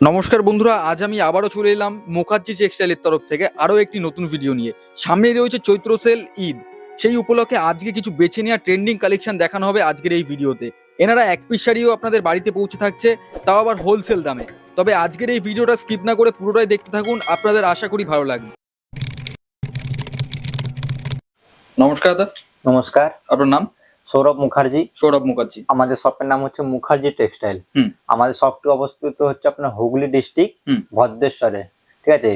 নমস্কার বন্ধুরা আজ আমি আবারও চলে এলাম মুখার্জি টেক্সটাইলের তরফ থেকে আরও একটি নতুন ভিডিও নিয়ে। সামনে রয়েছে চৈত্র সেল ঈদ। সেই উপলক্ষে আজকে কিছু বেছে নেওয়া ট্রেন্ডিং কালেকশন দেখানো হবে আজকের এই ভিডিওতে এনারা এক পিস শাড়িও আপনাদের বাড়িতে পৌঁছে থাকছে তাও আবার হোলসেল দামে। তবে আজকের এই ভিডিওটা স্কিপ না করে পুরোটাই দেখতে থাকুন আপনাদের আশা করি ভালো লাগবে। নমস্কার দাদা। নমস্কার। আপনার নাম? সৌরভ মুখার্জি। সৌরভ মুখার্জি। আমাদের শপের নাম হচ্ছে মুখার্জি টেক্সটাইল আমাদের শপটি অবস্থিত হচ্ছে আপনার হুগলি ডিস্ট্রিক্ট ভদ্রেশ্বরে। ঠিক আছে?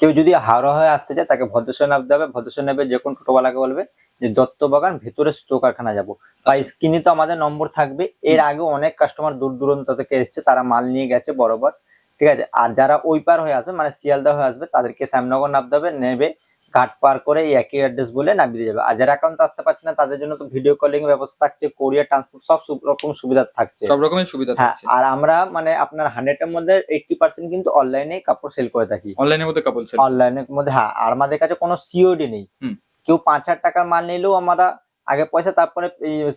কেউ যদি হাওড়া হয়ে আসতে চায় তাকে ভদ্রেশ্বর নামতে হবে। ভদ্রেশ্বর নেবে যে কোনো টোটোওয়ালাকে বলবে যে দত্ত বাগান ভেতরে সুতো কারখানা যাব বা আচ্ছা। স্ক্রিনে তো আমাদের নম্বর থাকবে। এর আগে অনেক কাস্টমার দূর দূরান্ত থেকে এসছে তারা মাল নিয়ে গেছে বরাবর। ঠিক আছে? আর যারা ওই পার হয়ে আসবে মানে শিয়ালদা হয়ে আসবে তাদেরকে শ্যামনগর নামতে হবে। নেবে ঘাট পার করে এই একই অ্যাড্রেস বলে নামিয়ে দিয়ে যাবে। আর যারা অ্যাকাউন্ট আসতে পারছে না তাদের জন্য তো ভিডিও কলিং ব্যবস্থা থাকছে কোরিয়ার ট্রান্সপোর্ট সব সব রকম সুবিধা থাকছে। সব রকমের সুবিধা হ্যাঁ থাকছে। আর আমরা মানে আপনার হান্ড্রেড এর মধ্যে এইটটি পার্সেন্ট কিন্তু অনলাইনে কাপড় সেল করে থাকি। অনলাইনের মধ্যে কাপল সেল অনলাইনের মধ্যে হ্যাঁ আর আমাদের কাছে কোনো সিওডি নেই। হুম। কেউ পাঁচ হাজার টাকার মাল নিলেও আমরা আগে পয়সা তারপরে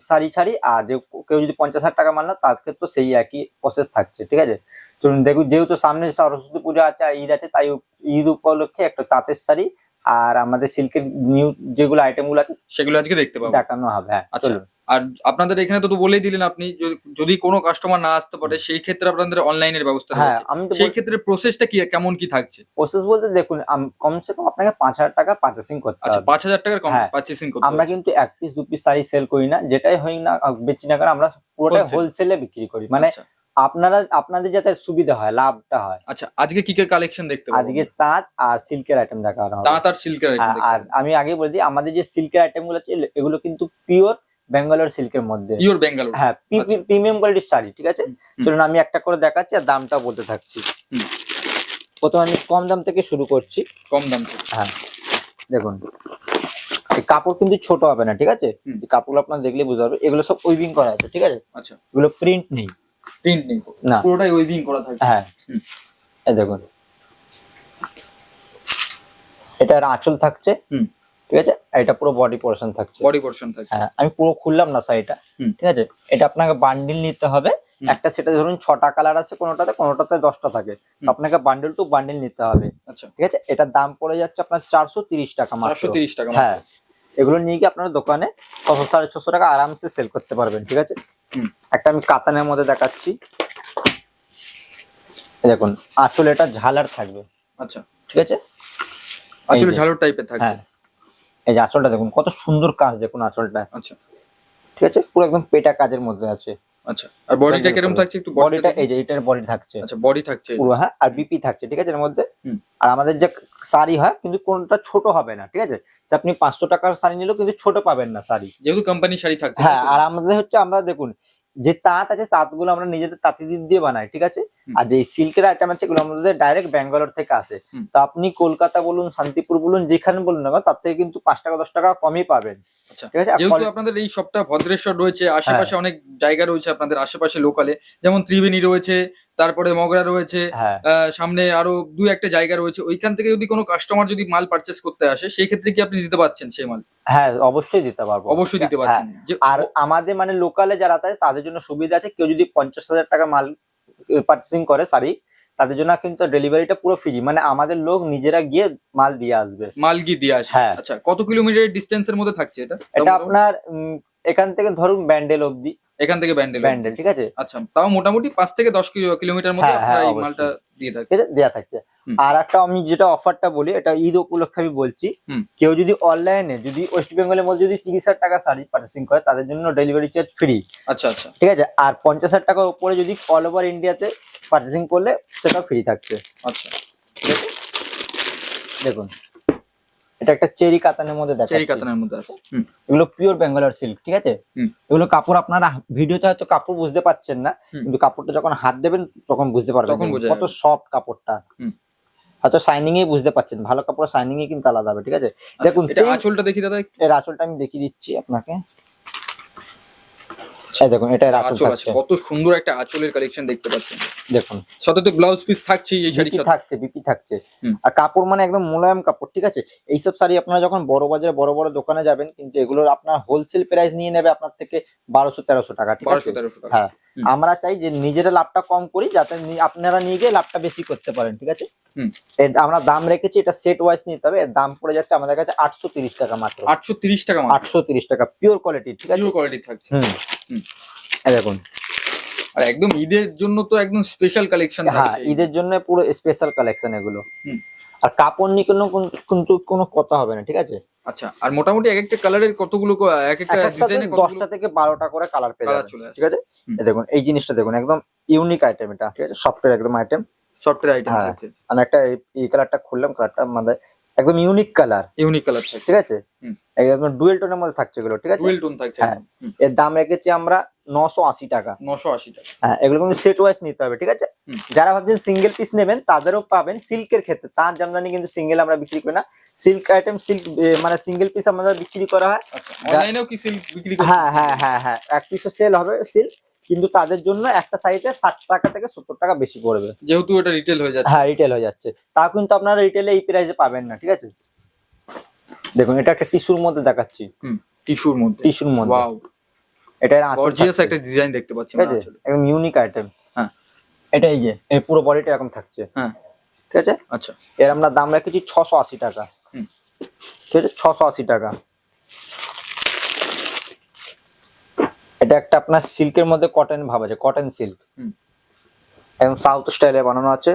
শাড়ি ছাড়ি আর যে কেউ যদি পঞ্চাশ হাজার টাকা মাল না তার ক্ষেত্রে সেই একই প্রসেস থাকছে ঠিক আছে? চলুন দেখুন যেহেতু সামনে সরস্বতী পূজা আছে ঈদ আছে তাই ঈদ উপলক্ষে একটা তাঁতের শাড়ি আর আমাদের সিল্কের নিউ যেগুলো আইটেমগুলো আছে সেগুলো আজকে দেখতে পাবো। দেখানো হবে হ্যাঁ আচ্ছা আর আপনাদের এখানে তো বলেই দিলেন আপনি যদি- কোনো কাস্টমার না আসতে পারে সেই ক্ষেত্রে আপনাদের অনলাইনের ব্যবস্থা হ্যাঁ আমি সেই ক্ষেত্রে প্রসেসটা কি কেমন কি থাকছে? প্রসেস বলতে দেখুন কমসে কম আপনাকে পাঁচ হাজার টাকা পার্চেসিং করতে আচ্ছা হবে। পাঁচ হাজার টাকার কম হ্যাঁ। পারচেসিং করতে আমরা কিন্তু এক পিস দু পিস শাড়ি সেল করি না যেটাই হয় না বেচি না কেন আমরা পুরোটাই Wholesale। হোলসেলে বিক্রি করি। মানে আচ্ছা, আপনারা আপনাদের যাতে সুবিধা হয় লাভটা হয়। আচ্ছা আজকে কি কি কালেকশন দেখতে পাবো আজকে তাঁত আর সিল্কের আইটেম দেখা হবে। তাঁত আর সিল্কের হ্যাঁ, আর আমি আগে বলে দিই আমাদের যে সিল্কের আইটেমগুলো আছে এগুলো কিন্তু পিওর বেঙ্গালোর সিল্কের মধ্যে। পিওর বেঙ্গালুরু হ্যাঁ আচ্ছা। প্রিমিয়াম কোয়ালিটির শাড়ি ঠিক আছে। চলুন আমি একটা করে দেখাচ্ছি আর দামটা বলতে থাকছি। প্রথমে আমি কম দাম থেকে শুরু করছি। কম দাম থেকে। হ্যাঁ দেখুন। এই কাপড় কিন্তু ছোট হবে না ঠিক আছে? কাপড়গুলো আপনার দেখলে বুঝতে পারবে এগুলো সব উইভিং করা আছে ঠিক আছে? আচ্ছা। এগুলো প্রিন্ট নেই। প্রিন্ট নেই না। পুরোটাই ওয়েভিং করা থাকে। হ্যাঁ। এই দেখুন। আঁচল থাকছে। ঠিক আছে? এটা পুরো বডি পোর্শন থাকছে। বডি পোর্শন থাকে হ্যাঁ আমি পুরো খুললাম না শাড়িটা। ঠিক আছে? এটা আপনাকে বান্ডিল নিতে হবে। একটা সেটা ধরুন ছটা কালার আছে কোনোটাতে কোনোটাতে দশটা থাকে। আপনাকে বান্ডিল টু বান্ডিল নিতে হবে। আচ্ছা। ঠিক আছে? এটার দাম পড়ে যাচ্ছে আপনার চারশো তিরিশ টাকা মাত্র। চারশো তিরিশ টাকা হ্যাঁ। এগুলো নিয়ে গিয়ে আপনার দোকানে ছশো সাড়ে ছশো টাকা আরামসে সেল করতে পারবেন ঠিক আছে? একটা আমি কাতানের মধ্যে দেখাচ্ছি। দেখুন আঁচল এটা ঝালার থাকবে আচ্ছা। ঠিক আছে? আসলে যে। ঝালর টাইপের থাকবে হ্যাঁ। এই যে আঁচলটা দেখুন কত সুন্দর কাজ দেখুন আঁচলটা। আচ্ছা। ঠিক আছে? পুরো একদম পেটা কাজের মধ্যে আছে। আচ্ছা আর বডিটা কীরকম থাকছে একটু বডিটা এই যে এটার বডি থাকছে। আচ্ছা বডি থাকছে পুরো হ্যাঁ আর বিপি থাকছে ঠিক আছে এর মধ্যে। আর আমাদের যে শাড়ি হয় কিন্তু কোনটা ছোট হবে না ঠিক আছে? আপনি পাঁচশো টাকার শাড়ি নিলেও কিন্তু ছোট পাবেন না শাড়ি। যেহেতু কোম্পানি শাড়ি থাকছে হ্যাঁ আর আমাদের হচ্ছে আমরা দেখুন যে তাঁত আছে তাঁতগুলো আমরা নিজেদের তাঁতি দিয়ে বানাই ঠিক আছে? আর যে সিল্কের আইটেম আছে এগুলো আমাদের ডাইরেক্ট ব্যাঙ্গালোর থেকে আসে। তো আপনি কলকাতা বলুন শান্তিপুর বলুন যেখানে বলুন না তার থেকে কিন্তু পাঁচ টাকা দশ টাকা কমই পাবেন। আচ্ছা ঠিক আছে? যেহেতু আপনাদের এই সবটা ভদ্রেশ্বর রয়েছে হ্যাঁ। আশেপাশে অনেক জায়গা রয়েছে আপনাদের আশেপাশে লোকালে যেমন ত্রিবেণী রয়েছে তারপরে মগরা রয়েছে হ্যাঁ। সামনে আরও দু একটা জায়গা রয়েছে ওইখান থেকে যদি কোনো কাস্টমার যদি মাল পারচেস করতে আসে সেই ক্ষেত্রে কি আপনি দিতে পারছেন সেই মাল? হ্যাঁ অবশ্যই দিতে পারব। অবশ্যই দিতে হ্যাঁ, পারছেন। আর আমাদের মানে লোকালে যারা থাকে তাদের জন্য সুবিধা আছে কেউ যদি পঞ্চাশ হাজার টাকা মাল পার্চেসিং করে শাড়ি তাদের জন্য কিন্তু ডেলিভারিটা পুরো ফ্রি মানে আমাদের লোক নিজেরা গিয়ে মাল দিয়ে আসবে। মাল গিয়ে দিয়ে আসবে। হ্যাঁ। আচ্ছা কত কিলোমিটার ডিস্টেন্সের মধ্যে থাকছে এটা? এটা আপনার এখান থেকে ধরুন ব্যান্ডেল অবধি এখান থেকে ব্যান্ডেল ব্যান্ডেল ঠিক আছে? আচ্ছা তাও মোটামুটি পাঁচ থেকে দশ কিলো- কিলোমিটার মধ্যে হ্যাঁ, আপনারা হ্যাঁ, এই মালটা দিয়ে থাকে দেওয়া থাকছে। আর একটা আমি যেটা অফারটা বলি এটা ঈদ উপলক্ষে আমি বলছি। কেউ যদি অনলাইনে যদি ওয়েস্ট বেঙ্গলের মধ্যে যদি তিরিশ হাজার টাকা শাড়ি পার্চেসিং করে তাদের জন্য ডেলিভারি চার্জ ফ্রি আচ্ছা আচ্ছা। ঠিক আছে? আর পঞ্চাশ হাজার টাকার উপরে যদি অল ওভার ইন্ডিয়াতে পার্চেসিং করলে সেটা ফ্রি থাকছে। আচ্ছা। দেখুন। এটা একটা চেরি কাতানের মধ্যে দেখা চেরি কাতানের মধ্যে আছে। হুম, এগুলো পিওর বেঙ্গালোর সিল্ক ঠিক আছে? হুম। এগুলো কাপড় আপনারা ভিডিওতে হয়তো কাপড় বুঝতে পাচ্ছেন না কিন্তু কাপড়টা যখন হাত দেবেন তখন বুঝতে পারবেন কত সফট কাপড়টা। হুম। হয়তো শাইনিং এ বুঝতে পাচ্ছেন ভালো কাপড় শাইনিং এ কিন্তু আলাদা হবে ঠিক আছে? আচ্ছা, দেখুন আঁচলটা দেখি দাদা। এর আঁচলটা আমি দেখিয়ে দিচ্ছি আপনাকে। এই দেখুন এটা এর আঁচল আছে। কত সুন্দর একটা আঁচলের কালেকশন দেখতে পাচ্ছেন। দেখুন। সাথে তো ব্লাউজ পিস থাকছেই এই সাথে। থাকছে বিপি থাকছে। আর কাপড় মানে একদম মোলায়েম কাপড় ঠিক আছে? এইসব শাড়ি আপনারা যখন বড় বাজারে বড় বড় দোকানে যাবেন কিন্তু এগুলোর আপনার হোলসেল প্রাইস নিয়ে নেবে আপনার থেকে বারোশো তেরোশো টাকা ঠিক আছে? হ্যাঁ। আমরা চাই যে নিজেরা লাভটা কম করি যাতে আপনারা নিয়ে গিয়ে লাভটা বেশি করতে পারেন ঠিক আছে। আমরা দাম রেখেছি এটা সেট ওয়াইজ নিতে হবে দাম পড়ে যাচ্ছে আমাদের কাছে আটশো তিরিশ টাকা মাত্র। আটশো তিরিশ টাকা আটশো তিরিশ টাকা পিওর কোয়ালিটি ঠিক আছে? পিওর কোয়ালিটি থাকছে। দেখুন। আর একদম ঈদের জন্য তো একদম স্পেশাল কালেকশন হ্যাঁ ঈদের জন্য পুরো স্পেশাল কালেকশন এগুলো। আর কাপড় নিয়ে কোনো কিন্তু কোনো কথা হবে না ঠিক আছে? আচ্ছা আর মোটামুটি এক একটা কালারের কতগুলো এক একটা ডিজাইনে দশটা থেকে বারোটা করে কালার পেয়ে যাবেন ঠিক আছে? দেখুন এই জিনিসটা দেখুন একদম ইউনিক আইটেম এটা ঠিক আছে? সফটওয়্যার একদম আইটেম সফটওয়্যার আইটেম হ্যাঁ। আমি একটা এই- কালারটা খুললাম কালারটা আমাদের একদম ইউনিক কালার ইউনিক কালার ঠিক আছে? একদম ডুয়েল টোনের মধ্যে থাকছে এগুলো ঠিক আছে? ডুয়েল টোন থাকছে হ্যাঁ। এর দাম রেখেছি আমরা নশো আশি টাকা। নশো আশি টাকা। হ্যাঁ এগুলো কিন্তু সেট ওয়াইজ নিতে হবে ঠিক আছে? যারা ভাবছেন সিঙ্গেল পিস নেবেন তাদেরও পাবেন সিল্কের ক্ষেত্রে। তার জামদানি কিন্তু সিঙ্গেল আমরা বিক্রি করি না। সিল্ক আইটেম সিল্ক মানে সিঙ্গেল পিস আমাদের বিক্রি করা হয়। আচ্ছা অনলাইনেও কি সিল্ক বিক্রি হ্যাঁ হ্যাঁ হ্যাঁ হ্যাঁ। এক পিসও সেল হবে সিল্ক কিন্তু তাদের জন্য একটা সাইজে ষাট টাকা থেকে সত্তর টাকা বেশি পড়বে। যেহেতু এটা রিটেল হয়ে যাচ্ছে। হ্যাঁ রিটেল হয়ে যাচ্ছে। তা কিন্তু আপনারা রিটেলে এই প্রাইসে পাবেন না ঠিক আছে? দেখুন এটা একটা টিস্যুর মধ্যে দেখাচ্ছি। টিস্যুর মধ্যে। টিস্যুর মধ্যে। ওয়াও এটা গর্জিয়াস একটা ডিজাইন দেখতে পাচ্ছি ঠিক আছে। একদম ইউনিক আইটেম হ্যাঁ। এটা এই যে এই পুরো বডিটা এরকম থাকছে। হ্যাঁ। ঠিক আছে? আচ্ছা। এর আমরা দাম রেখেছি ছশো আশি টাকা। হুম। ঠিক আছে? ছশো আশি টাকা। এটা একটা আপনার সিল্কের মধ্যে কটন ভাব আছে কটন সিল্ক হুম। একদম সাউথ স্টাইলে বানানো আছে।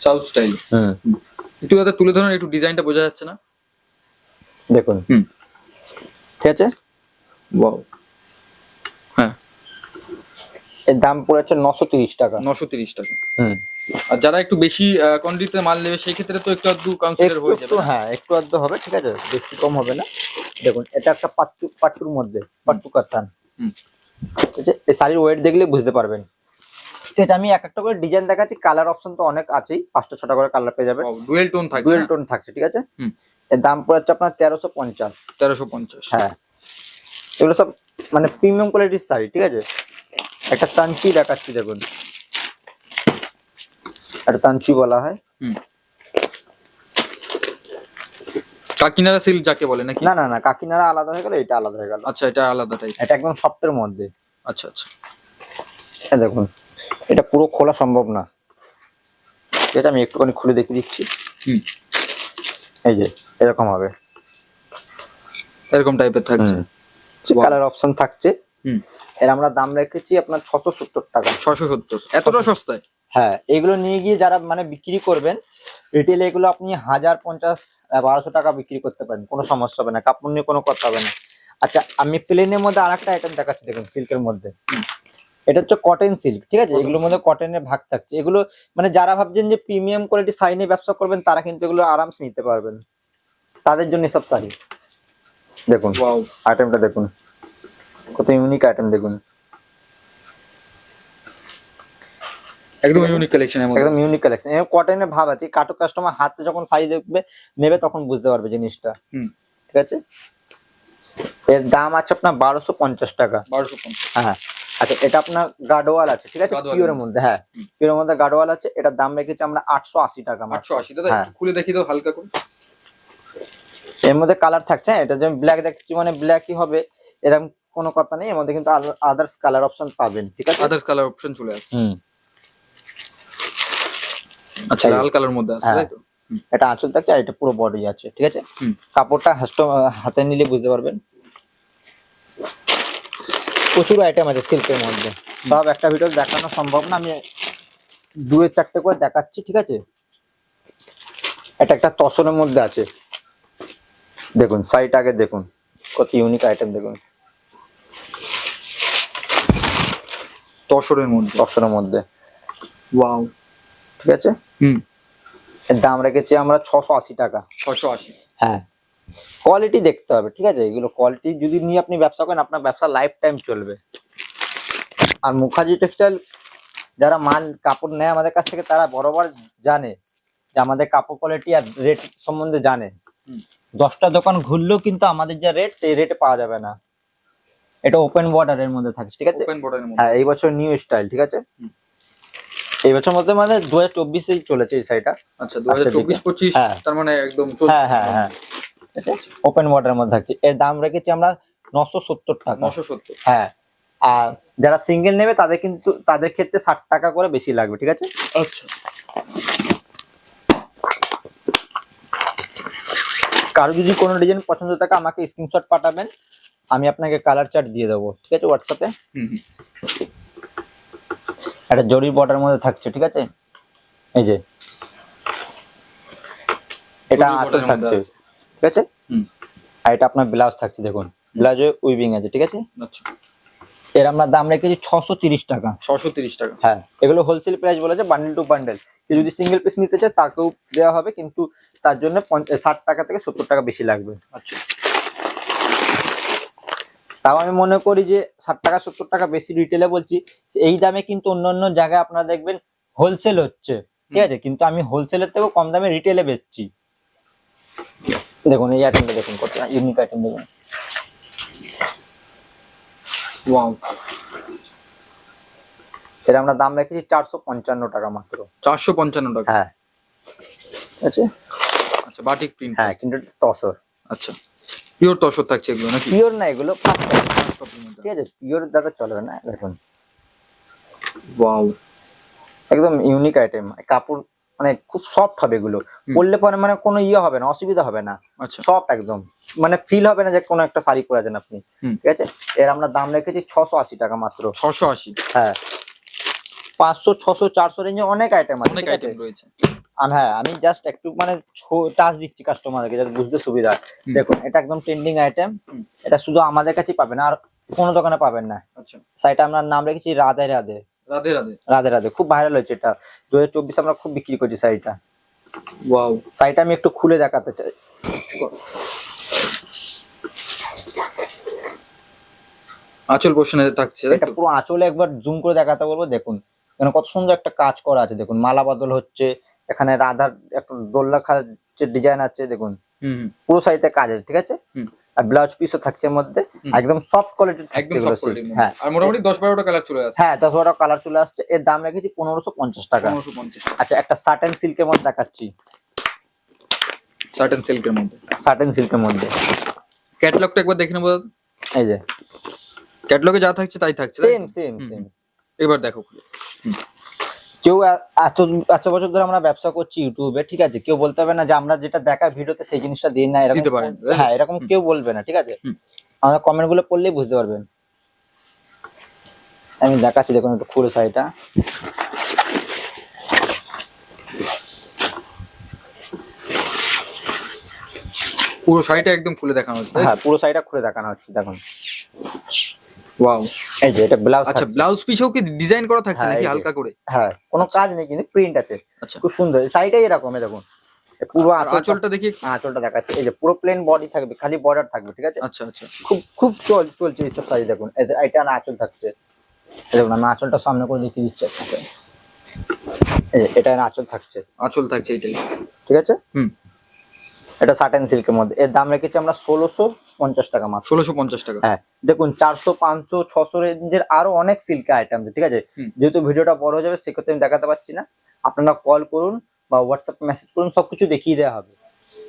সাউথ স্টাইল হুম। একটু দাদা তুলে ধরুন একটু ডিজাইনটা বোঝা যাচ্ছে না? দেখুন। হুম। ঠিক আছে? ওয়াও হ্যাঁ। এর দাম পড়েছে নশো তিরিশ টাকা। নশো তিরিশ টাকা। হুম। আর যারা একটু বেশি কোয়ান্টিটিতে মাল নেবে সেই ক্ষেত্রে তো একটু আধটু কনসিডার হয়ে যাবে। হ্যাঁ একটু আধটু হবে ঠিক আছে? বেশি কম হবে না। দেখুন এটা একটা পাট্টু পাট্টুর মধ্যে পাট্টু কাতান হুম। ঠিক আছে? এই শাড়ির ওয়েট দেখলে বুঝতে পারবেন। ঠিক আছে আমি এক একটা করে ডিজাইন দেখাচ্ছি কালার অপশন তো অনেক আছেই পাঁচটা ছটা করে কালার পেয়ে যাবেন। ডুয়েল টোন থাকছে ডুয়েল টোন থাকছে ঠিক আছে? হুম। এর দাম পড়েছে আপনার তেরোশো পঞ্চাশ। তেরোশো পঞ্চাশ। হ্যাঁ। এগুলো সব মানে প্রিমিয়াম কোয়ালিটির শাড়ি ঠিক আছে? একটা তাঞ্চি দেখাচ্ছি দেখুন। একটা তাঞ্চি বলা হয়। হুম। কাকিনারা সিল্ক যাকে বলে নাকি? না না না কাকিনারা আলাদা হয়ে গেল এটা আলাদা হয়ে গেল। আচ্ছা এটা আলাদা টাইপ এটা একদম সফটের মধ্যে। আচ্ছা আচ্ছা। এই দেখুন এটা পুরো খোলা সম্ভব না। এটা আমি একটুখানি খুলে দেখিয়ে দিচ্ছি। হুম। এই যে এরকম হবে। এরকম টাইপের থাকছে. কালার অপশন থাকছে। হুম। এর আমরা দাম রেখেছি আপনার ছশো সত্তর টাকা। ছশো সত্তর। এতটা সস্তায়? হ্যাঁ এগুলো নিয়ে গিয়ে যারা মানে বিক্রি করবেন রিটেলে এগুলো আপনি হাজার পঞ্চাশ বারোশো টাকা বিক্রি করতে পারেন কোনো সমস্যা হবে না কাপড় নিয়ে কোনো কথা হবে না। আচ্ছা আমি প্লেনের মধ্যে আর একটা আইটেম দেখাচ্ছি দেখুন সিল্কের মধ্যে। এটা হচ্ছে কটন সিল্ক ঠিক আছে? এগুলোর মধ্যে কটনের ভাগ থাকছে। এগুলো মানে যারা ভাবছেন যে প্রিমিয়াম কোয়ালিটি শাড়ি নিয়ে ব্যবসা করবেন তারা কিন্তু এগুলো আরামসে নিতে পারবেন। তাদের জন্য সব শাড়ি। দেখুন আইটেমটা দেখুন। কত ইউনিক আইটেম দেখুন। একদম ইউনিক কালেকশনের মধ্যে একদম ইউনিক কালেকশন এর কটনের ভাব আছে। কাটো কাস্টমার হাতে যখন শাড়ি দেখবে নেবে তখন বুঝতে পারবে জিনিসটা। ঠিক আছে? এর দাম আছে আপনার বারোশো পঞ্চাশ টাকা। বারোশো পঞ্চাশ। হ্যাঁ আচ্ছা এটা আপনার গাডোয়াল আছে ঠিক আছে। পিওরের মধ্যে হ্যাঁ। পিওরের মধ্যে গাডোয়াল আছে। এটার দাম রেখেছি আমরা আটশো আশি টাকা আটশো আশি। দাদা হ্যাঁ। খুলে দেখি দাও হালকা করে। এর মধ্যে কালার থাকছে হ্যাঁ, এটা যেমন ব্ল্যাক দেখছি মানে ব্ল্যাকই হবে। এরকম কোনো কথা নেই। এর মধ্যে কিন্তু আদার্স কালার অপশন পাবেন ঠিক আছে? আদার্স কালার অপশন চলে আসছে। হুম। আচ্ছা লাল কালার মধ্যে আছে হ্যাঁ। তাই তো। এটা আঁচল থাকছে আর এটা পুরো বডি আছে ঠিক আছে? কাপড়টা হাতে নিলে বুঝতে পারবেন। প্রচুর আইটেম আছে সিল্কের মধ্যে। সব একটা ভিডিও দেখানো সম্ভব না আমি দুয়ে চারটে করে দেখাচ্ছি ঠিক আছে? এটা একটা তসরের মধ্যে আছে। দেখুন সাইড আগে দেখুন কত ইউনিক আইটেম দেখুন। তসরের মধ্যে? তসরের মধ্যে। ওয়াও ঠিক আছে? হুম। এর দাম রেখেছি আমরা ছশো আশি টাকা। ছশো আশি। হ্যাঁ। কোয়ালিটি দেখতে হবে ঠিক আছে? এগুলো কোয়ালিটি যদি নিয়ে আপনি ব্যবসা করেন আপনার ব্যবসা লাইফ টাইম চলবে। আর মুখার্জি টেক্সটাইল যারা মাল কাপড় নেয় আমাদের কাছ থেকে তারা বরাবর জানে যে আমাদের কাপড় কোয়ালিটি আর রেট সম্বন্ধে জানে। দশটা দোকান ঘুরলেও কিন্তু আমাদের যা রেট সেই রেটে পাওয়া যাবে না। এটা ওপেন বর্ডারের মধ্যে থাকছে ঠিক আছে? হ্যাঁ এই বছর নিউ স্টাইল ঠিক আছে। এই বছর মধ্যে মানে দু হাজার চব্বিশেই চলেছে এই শাড়িটা। আচ্ছা দু হাজার চব্বিশ পঁচিশ হ্যাঁ। তার মানে একদম চলছে। হ্যাঁ হ্যাঁ হ্যাঁ। ওপেন ওয়াটারের মধ্যে থাকছে। এর দাম রেখেছি আমরা নশো সত্তর টাকা। নশো সত্তর। হ্যাঁ। আর যারা সিঙ্গেল নেবে তাদের কিন্তু তাদের ক্ষেত্রে ষাট টাকা করে বেশি লাগবে ঠিক আছে? আচ্ছা। কারও যদি কোনো ডিজাইন পছন্দ থাকে আমাকে স্ক্রিনশট পাঠাবেন। আমি আপনাকে কালার চার্ট দিয়ে দেবো ঠিক আছে হোয়াটসঅ্যাপে একটা জরি বর্ডার মধ্যে থাকছে ঠিক আছে? এই যে। এটা আঁচল থাকছে ঠিক আছে? হুম। আর এটা আপনার ব্লাউজ থাকছে দেখুন। ব্লাউজে উইভিং আছে ঠিক আছে? আচ্ছা। এর আমরা দাম রেখেছি ছশো তিরিশ টাকা। ছশো তিরিশ টাকা। হ্যাঁ এগুলো হোলসেল প্রাইস বলেছে বান্ডেল টু বান্ডেল কেউ যদি সিঙ্গেল পিস নিতে চায় তাকেও দেওয়া হবে কিন্তু তার জন্য ষাট টাকা থেকে সত্তর টাকা বেশি লাগবে। আচ্ছা। তাও আমি মনে করি যে ষাট টাকা সত্তর টাকা বেশি রিটেলে বলছি এই দামে কিন্তু অন্য অন্য জায়গায় আপনারা দেখবেন হোলসেল হচ্ছে ঠিক আছে? কিন্তু আমি হোলসেলের থেকেও কম দামে রিটেলে বেচছি। দেখুন এই আইটেমটা দেখুন কত ইউনিক আইটেম দেখুন। এর আমরা দাম রেখেছি চারশো পঞ্চান্ন টাকা মাত্র। চারশো পঞ্চান্ন টাকা? হ্যাঁ। ঠিক আছে? আচ্ছা বাটিক প্রিন্ট হ্যাঁ কিন্তু এটা তসর। আচ্ছা। পিওর তসর থাকছে এগুলো নাকি? পিওর না এগুলো ঠিক আছে পিওর দাদা চলবে না দেখুন। ওয়াও একদম ইউনিক আইটেম কাপড় মানে খুব সফট হবে এগুলো। পরলে পরে মানে কোনো ইয়ে হবে না অসুবিধা হবে না। আচ্ছা। সফট একদম। মানে ফিল হবে না যে কোনো একটা শাড়ি পরে আছেন আপনি। ঠিক আছে? এর আমরা দাম রেখেছি ছশো আশি টাকা মাত্র। ছশো আশি। হ্যাঁ। পাঁচশো ছশো চারশো রেঞ্জে অনেক আইটেম আছে অনেক আইটেম রয়েছে। আমি হ্যাঁ আমি জাস্ট একটু মানে টাচ দিচ্ছি কাস্টমারকে যাতে বুঝতে সুবিধা হয়। দেখুন এটা একদম ট্রেন্ডিং আইটেম এটা শুধু আমাদের কাছেই পাবেন আর কোনো দোকানে পাবেন না। আচ্ছা। সাইটে আমরা নাম রেখেছি রাধে রাধে। রাধে রাধে। রাধে রাধে খুব ভাইরাল হয়েছে এটা। দু হাজার চব্বিশে আমরা খুব বিক্রি করছি শাড়িটা ওয়াও শাড়িটা আমি একটু খুলে দেখাতে চাই। আঁচল পোষণে থাকছে এটা পুরো আঁচলে একবার জুম করে দেখাতে বলব দেখুন। এখানে কত সুন্দর একটা কাজ করা আছে দেখুন। মালা বদল হচ্ছে এখানে রাধার একটা দোল্লা খাচ্ছে ডিজাইন আছে দেখুন। পুরো সাইডে কাজ আছে ঠিক আছে? আর ব্লাউজ পিসও থাকছে এর মধ্যে। একদম সফট কোয়ালিটির থাকছে এগুলো হ্যাঁ। আর মোটামুটি দশ বারোটা কালার চলে আসছে। হ্যাঁ দশ বারো কালার চলে আসছে। এর দাম রেখেছি পনেরোশো পঞ্চাশ টাকা। পনেরোশো পঞ্চাশ আচ্ছা একটা সাটেন সিল্কের মধ্যে দেখাচ্ছি। সার্টেন সিল্কের মধ্যে। সাটেন সিল্কের মধ্যে। ক্যাটলগটা একবার দেখে নেব এই যে। ক্যাটলগে যা থাকছে তাই থাকছে সেম সেম সেম এবার দেখো। খুলে। কেউ এত এত বছর ধরে আমরা ব্যবসা করছি ইউটিউবে ঠিক আছে? কেউ বলতে হবে না যে আমরা যেটা দেখা ভিডিওতে সেই জিনিসটা দিই না এরকম? হ্যাঁ এরকম কেউ বলবে না ঠিক আছে? হুম। আমাদের কমেন্টগুলো পড়লেই বুঝতে পারবেন। আমি দেখাচ্ছি দেখুন একটু খুলে শাড়িটা পুরো শাড়িটা একদম খুলে দেখানো হচ্ছে হ্যাঁ পুরো শাড়িটা খুলে দেখানো হচ্ছে দেখুন। ওয়াও এই যে এটা ব্লাউজ আচ্ছা ব্লাউজ পিছেও কি ডিজাইন করা থাকছে হ্যাঁ, নাকি হালকা করে? হ্যাঁ কোনো কাজ নেই কিন্তু প্রিন্ট আছে। আচ্ছা। খুব সুন্দর। এই শাড়িটাই এরকম দেখুন। পুরো আঁচলটা দেখি। একটু। আঁচলটা দেখাচ্ছে। এই যে পুরো প্লেন বডি থাকবে খালি বর্ডার থাকবে ঠিক আছে? আচ্ছা আচ্ছা। খুব খুব চল চলছে এইসব শাড়ি দেখুন। এটা না আঁচল থাকছে। দেখুন আমি আঁচলটা সামনে করে দেখিয়ে দিচ্ছি আপনাকে। এটা আঁচল থাকছে। আঁচল থাকছে এটাই। ঠিক আছে? হুম। এটা সাটেন সিল্কের মধ্যে। এর দাম রেখেছি আমরা ষোলোশো পঞ্চাশ টাকা মাত্র। ষোলোশো পঞ্চাশ টাকা। হ্যাঁ দেখুন চারশো পাঁচশো ছশো রেঞ্জের আরও অনেক সিল্কের আইটেম ঠিক আছে? যেহেতু ভিডিওটা বড় হয়ে যাবে সেক্ষেত্রে আমি দেখাতে পারছি না। আপনারা কল করুন বা হোয়াটসঅ্যাপ মেসেজ করুন সবকিছু দেখিয়ে দেওয়া হবে।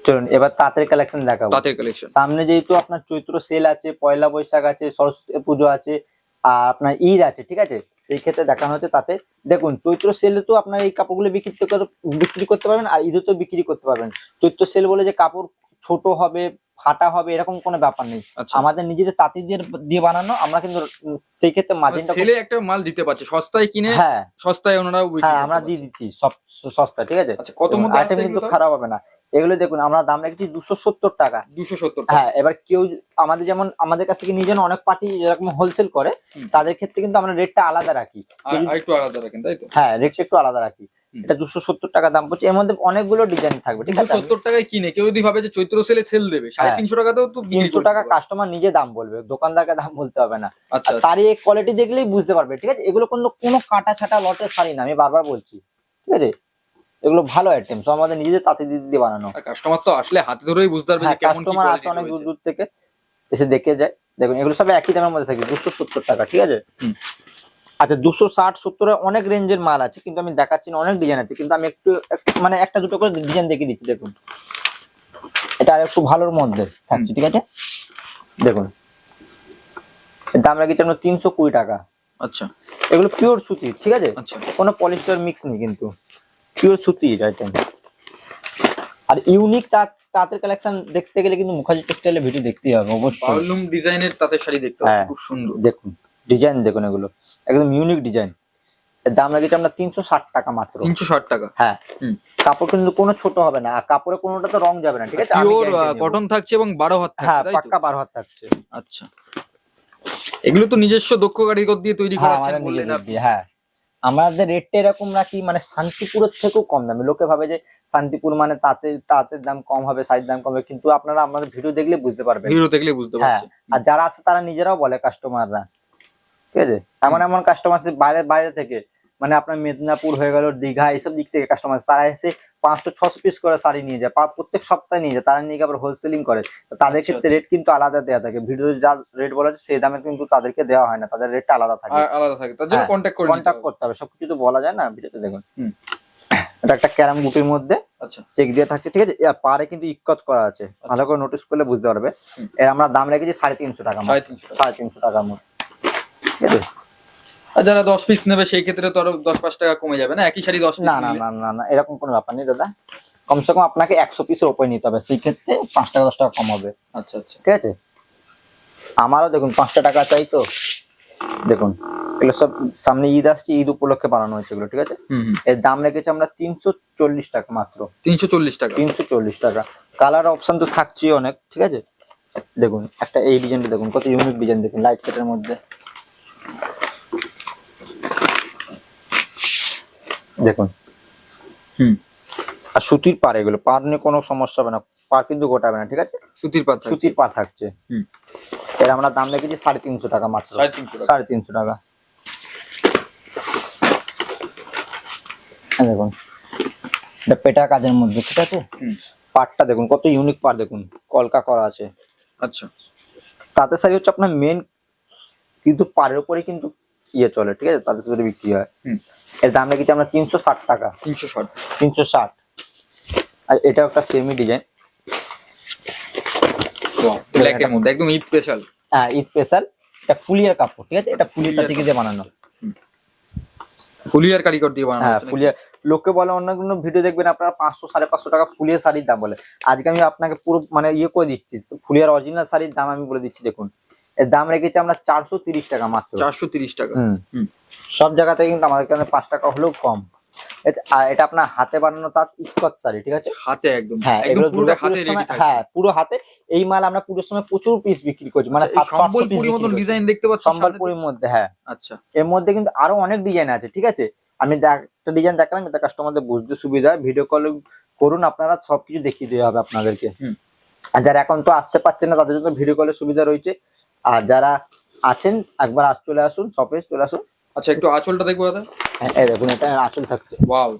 চলুন এবার তাঁতের কালেকশন দেখাবো। তাঁতের কালেকশন সামনে যেহেতু আপনার চৈত্র সেল আছে পয়লা বৈশাখ আছে সরস্বতী পুজো আছে আর আপনার ঈদ আছে, ঠিক আছে? সেই ক্ষেত্রে দেখানো হচ্ছে তাতে, দেখুন, চৈত্র সেলে তো আপনার এই কাপড়গুলো বিক্রি করে বিক্রি করতে পারবেন, আর ঈদে তো বিক্রি করতে পারবেন। চৈত্র সেল বলে যে কাপড় ছোট হবে ফাটা হবে এরকম কোনো ব্যাপার নেই। আচ্ছা। আমাদের নিজেদের তাঁতি দিয়ে বানানো আমরা কিন্তু সেই ক্ষেত্রে মার্জিনটা ছেলে একটা মাল দিতে পারছে সস্তায় কিনে হ্যাঁ। সস্তায় ওনারা হ্যাঁ আমরা দিয়ে দিচ্ছি সব সস্তা ঠিক আছে? আচ্ছা কত মধ্যে আইটেম কিন্তু খারাপ হবে না। এগুলো দেখুন আমরা দাম রেখেছি দুশো সত্তর টাকা। দুশো সত্তর হ্যাঁ এবার কেউ আমাদের যেমন আমাদের কাছ থেকে নিয়ে যেন অনেক পার্টি এরকম হোলসেল করে তাদের ক্ষেত্রে কিন্তু আমরা রেটটা আলাদা রাখি। একটু আলাদা রাখেন তাই তো? হ্যাঁ রেটটা একটু আলাদা রাখি। এটা দুশো সত্তর টাকা দাম পড়ছে। এর মধ্যে অনেকগুলো ডিজাইন থাকবে ঠিক আছে? সত্তর টাকায় কিনে কেউ যদি ভাবে যে চৈত্র সেলে সেল দেবে সাড়ে হ্যাঁ। তিনশো টাকাতেও তো তিনশো টাকা কাস্টমার নিজে দাম বলবে দোকানদারকে দাম বলতে হবে না। আচ্ছা শাড়ি কোয়ালিটি দেখলেই বুঝতে পারবে ঠিক আছে? এগুলো কোনো কোনো কাটা ছাটা লটের শাড়ি না আমি বারবার বলছি ঠিক আছে? এগুলো ভালো আইটেম সব আমাদের নিজেদের তাঁতি দিদি দিয়ে বানানো কাস্টমার তো আসলে হাতে ধরেই বুঝতে পারবে হ্যাঁ কাস্টমার আসে অনেক দূর দূর থেকে এসে দেখে যায়। দেখুন এগুলো সব একই দামের মধ্যে থাকে দুশো সত্তর টাকা ঠিক আছে। আচ্ছা দুশো ষাট সত্তরে অনেক রেঞ্জের মাল আছে কিন্তু আমি দেখাচ্ছি না অনেক ডিজাইন আছে কিন্তু আমি একটু মানে একটা দুটো করে ডিজাইন দেখিয়ে দিচ্ছি দেখুন। এটা আর একটু ভালোর মধ্যে থাকছে ঠিক আছে? দেখুন। দাম রেখেছি আমরা তিনশো কুড়ি টাকা। আচ্ছা। এগুলো পিওর সুতি ঠিক আছে? আচ্ছা। কোনো পলিস্টার মিক্স নেই কিন্তু। পিওর সুতি আইটেম আর ইউনিক তার তাঁতের কালেকশন দেখতে গেলে কিন্তু মুখার্জি টেক্সটাইলের ভিডিও দেখতেই হবে অবশ্যই। ডিজাইনের তাঁতের শাড়ি দেখতে হ্যাঁ। খুব সুন্দর। দেখুন ডিজাইন দেখুন এগুলো। একদম ইউনিক ডিজাইন এর দাম রেখেছি আমরা তিনশো ষাট টাকা মাত্র। তিনশো ষাট টাকা। হ্যাঁ। কাপড় কিন্তু কোনো ছোট হবে না আর কাপড়ে কোনোটা তো রং যাবে না ঠিক আছে? পিওর কটন থাকছে এবং বারো হাত হ্যাঁ পাক্কা বারো হাত থাকছে। আচ্ছা। এগুলো তো নিজস্ব দক্ষ কারিগর দিয়ে তৈরি হ্যাঁ নিজেদের আপনি। দিয়ে, হ্যাঁ। আমাদের রেটটা এরকম রাখি মানে শান্তিপুরের থেকেও কম দামে। লোকে ভাবে যে শান্তিপুর মানে তাতে তাঁতের দাম কম হবে শাড়ির দাম কম হবে কিন্তু আপনারা আমাদের ভিডিও দেখলে বুঝতে পারবেন। ভিডিও দেখলে বুঝতে হ্যাঁ পারছি আর যারা আছে তারা নিজেরাও বলে কাস্টমাররা ঠিক আছে? এমন এমন কাস্টমার আছে বাইরে বাইরে থেকে। মানে আপনার মেদিনীপুর হয়ে গেল দীঘা এইসব দিক থেকে কাস্টমার আছে। তারা এসে পাঁচশো ছশো পিস করে শাড়ি নিয়ে যায়। প্রত্যেক সপ্তাহে নিয়ে যায়। তারা নিয়ে গিয়ে আবার হোলসেলিং করে। তাদের আচ্ছা, ক্ষেত্রে রেট কিন্তু আলাদা দেওয়া থাকে। ভিডিও যা রেট বলা হচ্ছে সেই দামে কিন্তু তাদেরকে দেওয়া হয় না। তাদের রেটটা আলাদা থাকে। আলাদা থাকে। তার জন্য কন্ট্যাক্ট করতে হবে। সবকিছু তো বলা যায় না ভিডিওতে? দেখুন। এটা একটা ক্যারাম গুটির মধ্যে আচ্ছা। চেক দিয়ে থাকছে। ঠিক আছে? আর পারে কিন্তু ইকত করা আছে। ভালো করে নোটিস করলে বুঝতে পারবে। এর আমরা দাম রেখেছি সাড়ে তিনশো টাকা সাড়ে তিনশো টাকা। সাড়ে তিনশো টাকার মধ্যে ঠিক আছে? আর যারা দশ পিস নেবে সেই ক্ষেত্রে তো আরও দশ পাঁচ টাকা কমে যাবে না? একই শাড়ি দশ পিস না না না না না এরকম কোনো ব্যাপার নেই দাদা। কমসে কম আপনাকে একশো পিসের ওপরে নিতে হবে সেই ক্ষেত্রে পাঁচ টাকা দশ টাকা কম হবে। আচ্ছা আচ্ছা। ঠিক আছে? আমারও দেখুন পাঁচটা টাকা চাই তো। দেখুন এগুলো সব সামনে ঈদ আসছে ঈদ উপলক্ষে বানানো হয়েছে এগুলো ঠিক আছে? এর দাম রেখেছি আমরা তিনশো চল্লিশ টাকা মাত্র। তিনশো চল্লিশ টাকা? তিনশো চল্লিশ টাকা। কালার অপশন তো থাকছেই অনেক ঠিক আছে? দেখুন একটা এই ডিজাইনটা দেখুন কত ইউনিক ডিজাইন দেখুন লাইট সেটের মধ্যে। দেখুন। হুম। আর সুতির পার এগুলো পার নিয়ে কোনো সমস্যা হবে না পার কিন্তু গোটাবে না ঠিক আছে? সুতির থাকছে। সুতির পার থাকছে। হুম। এর আমরা দাম রেখেছি সাড়ে তিনশো টাকা মাত্র। সাড়ে তিনশো টাকা। দেখুন। এটা পেটা কাজের মধ্যে ঠিক আছে? হুম। পাটটা দেখুন কত ইউনিক পার দেখুন। কলকা করা আছে। আচ্ছা। তাঁতের শাড়ি হচ্ছে আপনার মেন কিন্তু পাড়ের উপরে কিন্তু ইয়ে চলে ঠিক আছে? তাদের শাড়ি বিক্রি হয়। এর দাম রেখেছি আমরা তিনশো ষাট টাকা। তিনশো ষাট। তিনশো ষাট। আর এটা একটা সেমি ডিজাইন ব্ল্যাক মধ্যে একদম ঈদ স্পেশাল হ্যাঁ ঈদ স্পেশাল এটা ফুলিয়ার কাপড় ঠিক আছে? এটা ফুলিয়ার ফুলিয়ার দিয়ে বানানো। ফুলিয়ার কারিগর দিয়ে বানানো হ্যাঁ? লোকে বলে অন্য কোনো ভিডিও দেখবেন আপনারা পাঁচশো সাড়ে পাঁচশো টাকা ফুলিয়া শাড়ির দাম বলে। আজকে আমি আপনাকে পুরো মানে ইয়ে করে দিচ্ছি। ফুলিয়ার অরিজিনাল শাড়ির দাম আমি বলে দিচ্ছি দেখুন। এর দাম রেখেছি আমরা চারশো তিরিশ টাকা মাত্র। চারশো তিরিশ টাকা। সব জায়গাতে কিন্তু আমাদের এখানে পাঁচ টাকা হলেও কম। এটা- আপনার হাতে বানানো তাঁত ইস্কত শাড়ি ঠিক আছে? হাতে একদম। হ্যাঁ এগুলো পুরোটা পুরোটা হাতে রেডি থাকে হ্যাঁ পুরো হাতে। এই মাল আমরা পুজোর সময় প্রচুর পিস বিক্রি করছি মানে আচ্ছা, এই সাতশো আটশো পিস সম্বলপুরি মতন ডিজাইন দেখতে পাচ্ছি সামনে সম্বলপুরের মধ্যে হ্যাঁ। আচ্ছা। এর মধ্যে কিন্তু আরও অনেক ডিজাইন আছে ঠিক আছে? আমি একটা ডিজাইন দেখালাম যাতে কাস্টমারদের বুঝতে সুবিধা হয়। ভিডিও কল করুন আপনারা সবকিছু দেখিয়ে দেওয়া হবে আপনাদেরকে। আর যারা এখন তো আসতে পারছে না তাদের জন্য ভিডিও কলের সুবিধা রয়েছে। আর যারা আছেন একবার আস চলে আসুন শপে চলে আসুন। আচ্ছা একটু আঁচলটা দেখব দাদা। হ্যাঁ, এই দেখুন এটা আঁচল থাকছে। ওয়াও।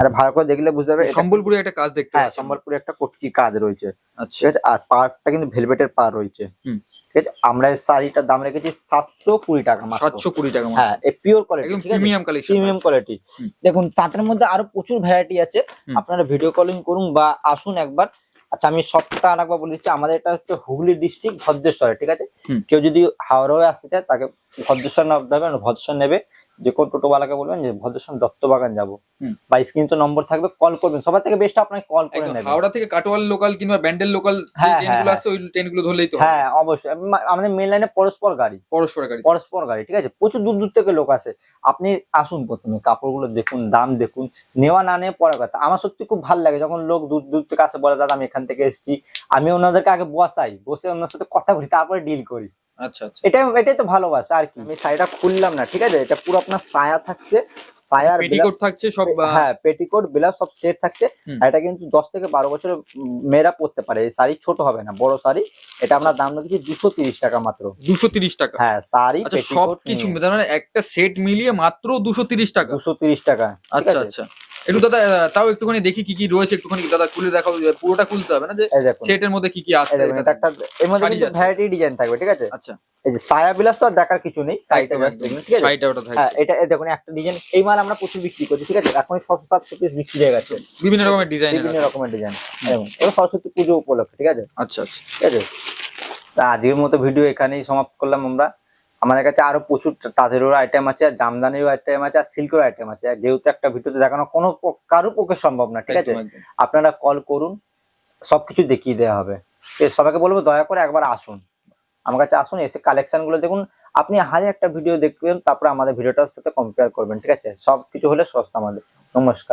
আর ভালো করে দেখলে বুঝতে পারবে সম্বলপুরে একটা কাজ দেখতে হ্যাঁ সম্বলপুরে একটা কটকি কাজ রয়েছে। আচ্ছা। ঠিক আছে? আর পাড়টা কিন্তু ভেলভেটের পার রয়েছে। হুম। ঠিক আছে? আমরা এই শাড়িটার দাম রেখেছি সাতশো কুড়ি টাকা মাত্র। সাতশো কুড়ি টাকা। হ্যাঁ এই পিওর কোয়ালিটি ঠিক আছে? প্রিমিয়াম কালেকশন প্রিমিয়াম কোয়ালিটি দেখুন তাদের মধ্যে আরও প্রচুর ভ্যারাইটি আছে। আপনারা ভিডিও কলিং করুন বা আসুন একবার। আচ্ছা আমি সবটা আর একবার বলে দিচ্ছি। আমাদের এটা হচ্ছে হুগলি ডিস্ট্রিক্ট ভদ্রেশ্বরে ঠিক আছে? কেউ যদি হাওড়া হয়ে আসতে চায় তাকে ভদ্রেশ্বর নামতে হবে ভদ্রেশ্বর নেবে যে কোন টোটোওয়ালাকে বলবেন যে ভদ্রেশ্বর দত্তবাগান যাব। বা স্ক্রিন তো নম্বর থাকবে কল করবেন। সবার থেকে বেস্ট আপনাকে কল করে নেবেন হাওড়া থেকে কাটোয়াল লোকাল কিংবা ব্যান্ডেল লোকাল হ্যাঁ, ট্রেনগুলো হ্যাঁ, আছে ওই ট্রেনগুলো ধরলেই তো হ্যাঁ অবশ্যই। আমাদের মেন লাইনে পরস্পর গাড়ি। পরস্পর গাড়ি। পরস্পর গাড়ি ঠিক আছে? প্রচুর দূর দূর থেকে লোক আসে। আপনি আসুন প্রথমে কাপড়গুলো দেখুন দাম দেখুন। নেওয়া না নিয়ে পরে কথা। আমার সত্যি খুব ভালো লাগে যখন লোক দূর দূর থেকে আসে বলে দাদা আমি এখান থেকে এসেছি। আমি ওনাদেরকে আগে বসাই বসে ওনার সাথে কথা বলি তারপরে ডিল করি। আচ্ছা আচ্ছা। এটাই এটাই তো ভালোবাসা আর কি। আমি শাড়িটা খুললাম না ঠিক আছে? এটা পুরো আপনার সায়া থাকছে পেটিকোট থাকছে সব হ্যাঁ পেটিকোট ব্লাউজ সব সেট থাকছে। এটা কিন্তু দশ থেকে বারো বছরের মেয়েরা পরতে পারে। এই শাড়ি ছোট হবে না বড় শাড়ি। এটা আমরা দাম রেখেছি দুশো তিরিশ টাকা মাত্র। দুশো তিরিশ টাকা। হ্যাঁ শাড়ি আচ্ছা সব কিছু মানে একটা সেট মিলিয়ে মাত্র দুশো তিরিশ টাকা। দুশো তিরিশ টাকা আচ্ছা আচ্ছা। একটু দাদা তাও একটুখানি দেখি কি কি রয়েছে একটুখানি দাদা খুলে দেখাও পুরোটা খুলতে হবে না যে সেটের মধ্যে কি কি দেখুন, এটা এটা একটা এর মধ্যে কিন্তু ভ্যারাইটি ডিজাইন থাকবে ঠিক আছে? আচ্ছা। এই যে সায়া বিলাস তো আর দেখার কিছু নেই just একদম। দেখুন, ঠিক আছে? শাড়িটা ওটা হ্যাঁ এটা এই দেখুন একটা ডিজাইন এই মাল আমরা প্রচুর বিক্রি করি ঠিক আছে? এখন ছশো সাতশো পিস বিক্রি হয়ে গেছে। বিভিন্ন রকমের ডিজাইন বিভিন্ন রকমের ডিজাইন এবং এবার সরস্বতী পুজো উপলক্ষে ঠিক আছে? আচ্ছা আচ্ছা। ঠিক আছে? তা আজকের মতো ভিডিও এখানেই সমাপ্ত করলাম আমরা। আমাদের কাছে আরও প্রচুর তাঁতেরও আইটেম আছে আর জামদানিরও আইটেম আছে আর সিল্কের আইটেম আছে। যেহেতু একটা ভিডিওতে দেখানো কোনো কারও পক্ষে সম্ভব না ঠিক আছে। আপনারা কল করুন সবকিছু দেখিয়ে দেওয়া হবে। সবাইকে বলব দয়া করে একবার আসুন। আমার কাছে আসুন এসে কালেকশনগুলো দেখুন। আপনি হাজার একটা ভিডিও দেখবেন তারপরে আমাদের ভিডিওটার সাথে কম্পেয়ার করবেন ঠিক আছে? সব কিছু হলে সস্তা আমাদের। নমস্কার।